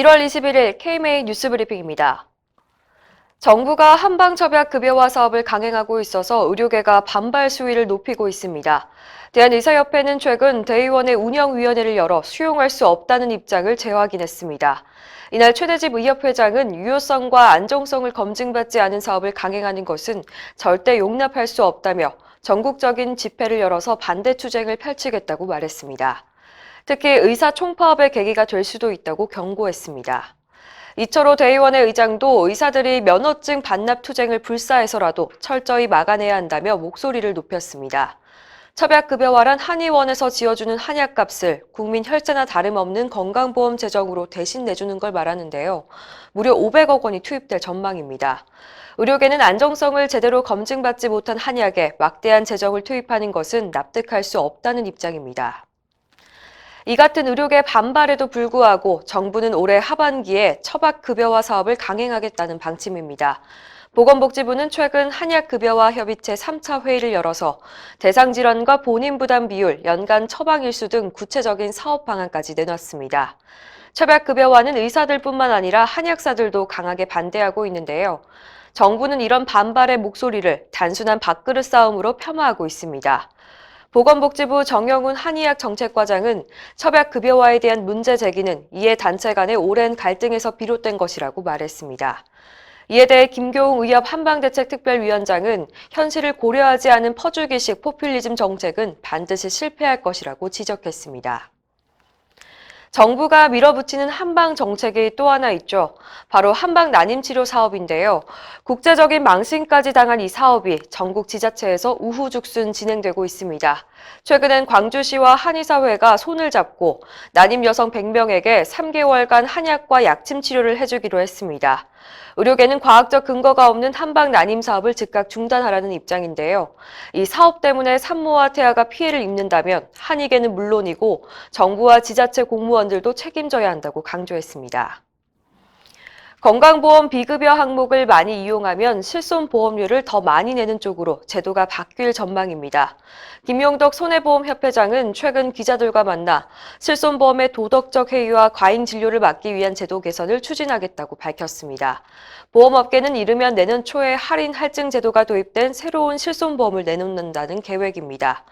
1월 21일 KMA 뉴스브리핑입니다. 정부가 한방첩약급여화 사업을 강행하고 있어서 의료계가 반발 수위를 높이고 있습니다. 대한의사협회는 최근 대의원의 운영위원회를 열어 수용할 수 없다는 입장을 재확인했습니다. 이날 최대집 의협회장은 유효성과 안정성을 검증받지 않은 사업을 강행하는 것은 절대 용납할 수 없다며 전국적인 집회를 열어서 반대 투쟁을 펼치겠다고 말했습니다. 특히 의사 총파업의 계기가 될 수도 있다고 경고했습니다. 이철호 대의원의 의장도 의사들이 면허증 반납 투쟁을 불사해서라도 철저히 막아내야 한다며 목소리를 높였습니다. 첩약급여화란 한의원에서 지어주는 한약값을 국민 혈세나 다름없는 건강보험 재정으로 대신 내주는 걸 말하는데요. 무려 500억 원이 투입될 전망입니다. 의료계는 안정성을 제대로 검증받지 못한 한약에 막대한 재정을 투입하는 것은 납득할 수 없다는 입장입니다. 이 같은 의료계 반발에도 불구하고 정부는 올해 하반기에 처박급여화 사업을 강행하겠다는 방침입니다. 보건복지부는 최근 한약급여화 협의체 3차 회의를 열어서 대상 질환과 본인 부담 비율, 연간 처방 일수 등 구체적인 사업 방안까지 내놨습니다. 처박급여화는 의사들뿐만 아니라 한약사들도 강하게 반대하고 있는데요. 정부는 이런 반발의 목소리를 단순한 밥그릇 싸움으로 폄하하고 있습니다. 보건복지부 정영훈 한의학 정책과장은 첩약급여화에 대한 문제 제기는 이해 단체 간의 오랜 갈등에서 비롯된 것이라고 말했습니다. 이에 대해 김교웅 의협 한방대책특별위원장은 현실을 고려하지 않은 퍼주기식 포퓰리즘 정책은 반드시 실패할 것이라고 지적했습니다. 정부가 밀어붙이는 한방 정책이 또 하나 있죠. 바로 한방 난임 치료 사업인데요. 국제적인 망신까지 당한 이 사업이 전국 지자체에서 우후죽순 진행되고 있습니다. 최근엔 광주시와 한의사회가 손을 잡고 난임 여성 100명에게 3개월간 한약과 약침 치료를 해주기로 했습니다. 의료계는 과학적 근거가 없는 한방 난임 사업을 즉각 중단하라는 입장인데요. 이 사업 때문에 산모와 태아가 피해를 입는다면 한의계는 물론이고 정부와 지자체 공무원들도 책임져야 한다고 강조했습니다. 건강보험 비급여 항목을 많이 이용하면 실손 보험료를 더 많이 내는 쪽으로 제도가 바뀔 전망입니다. 김용덕 손해보험협회장은 최근 기자들과 만나 실손보험의 도덕적 해이와 과잉 진료를 막기 위한 제도 개선을 추진하겠다고 밝혔습니다. 보험업계는 이르면 내년 초에 할인 할증 제도가 도입된 새로운 실손보험을 내놓는다는 계획입니다.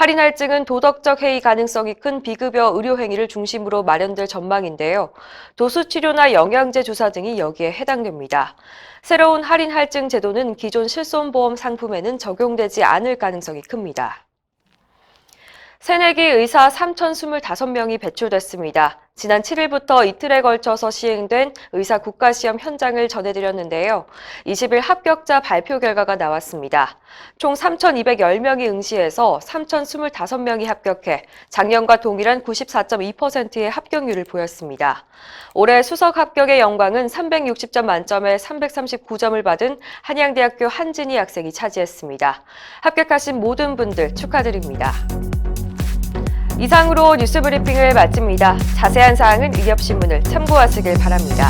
할인 할증은 도덕적 해이 가능성이 큰 비급여 의료 행위를 중심으로 마련될 전망인데요. 도수 치료나 영양제 주사 등이 여기에 해당됩니다. 새로운 할인 할증 제도는 기존 실손보험 상품에는 적용되지 않을 가능성이 큽니다. 새내기 의사 3,025명이 배출됐습니다. 지난 7일부터 이틀에 걸쳐서 시행된 의사 국가시험 현장을 전해드렸는데요. 20일 합격자 발표 결과가 나왔습니다. 총 3,210명이 응시해서 3,025명이 합격해 작년과 동일한 94.2%의 합격률을 보였습니다. 올해 수석 합격의 영광은 360점 만점에 339점을 받은 한양대학교 한진희 학생이 차지했습니다. 합격하신 모든 분들 축하드립니다. 이상으로 뉴스 브리핑을 마칩니다. 자세한 사항은 의협신문을 참고하시길 바랍니다.